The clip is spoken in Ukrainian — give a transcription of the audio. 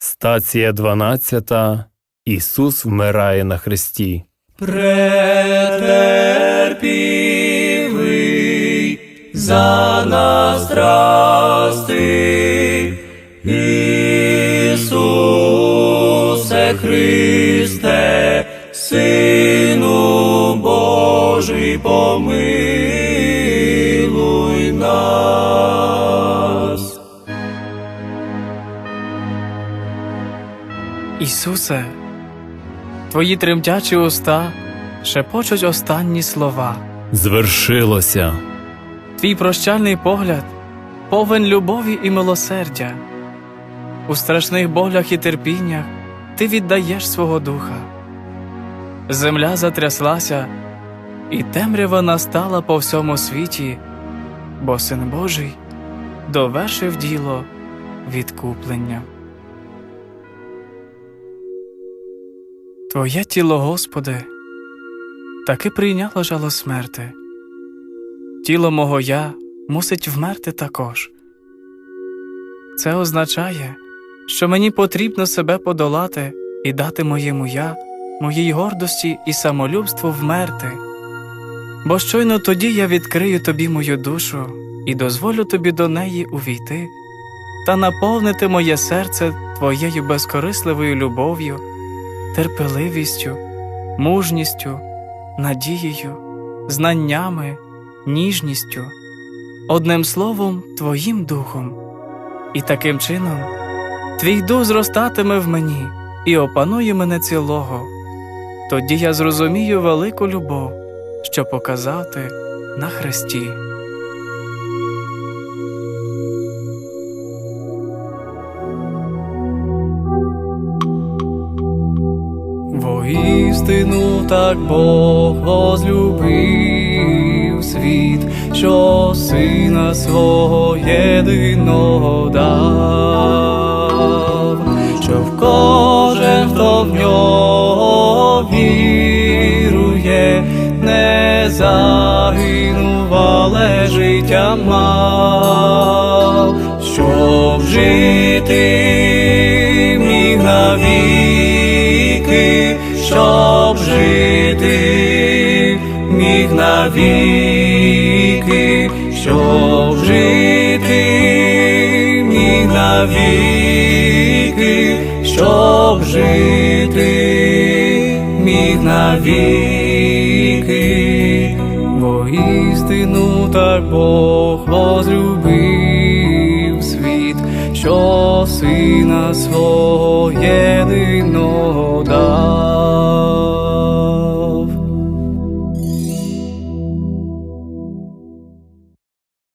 Стація 12. Ісус вмирає на хресті. претерпівий за нас страсти, Ісусе Христе, Сину Божий, помилуй Ісусе, твої тремтячі уста шепочуть останні слова. Звершилося. Твій прощальний погляд повен любові і милосердя. У страшних болях і терпіннях ти віддаєш свого духа. Земля затряслася, і темрява настала по всьому світі, бо Син Божий довершив діло відкуплення. Твоє тіло, Господи, таки прийняло жало смерти. Тіло мого я мусить вмерти також. Це означає, що мені потрібно себе подолати і дати моєму я, моїй гордості і самолюбству вмерти. Бо щойно тоді я відкрию тобі мою душу і дозволю тобі до неї увійти та наповнити моє серце твоєю безкорисливою любов'ю, терпеливістю, мужністю, надією, знаннями, ніжністю, одним словом, твоїм духом. І таким чином твій дух зростатиме в мені і опанує мене цілого. Тоді я зрозумію велику любов, що показати на хресті. Воістину так Бог возлюбив світ, що сина свого єдиного дав, щоб кожен, хто в нього вірує, не загинув, але життя мав, щоб жити навіки, щоб жити міг навіки, щоб жити міг навіки, воістину так Бог возлюбив світ, що сина свого єдиного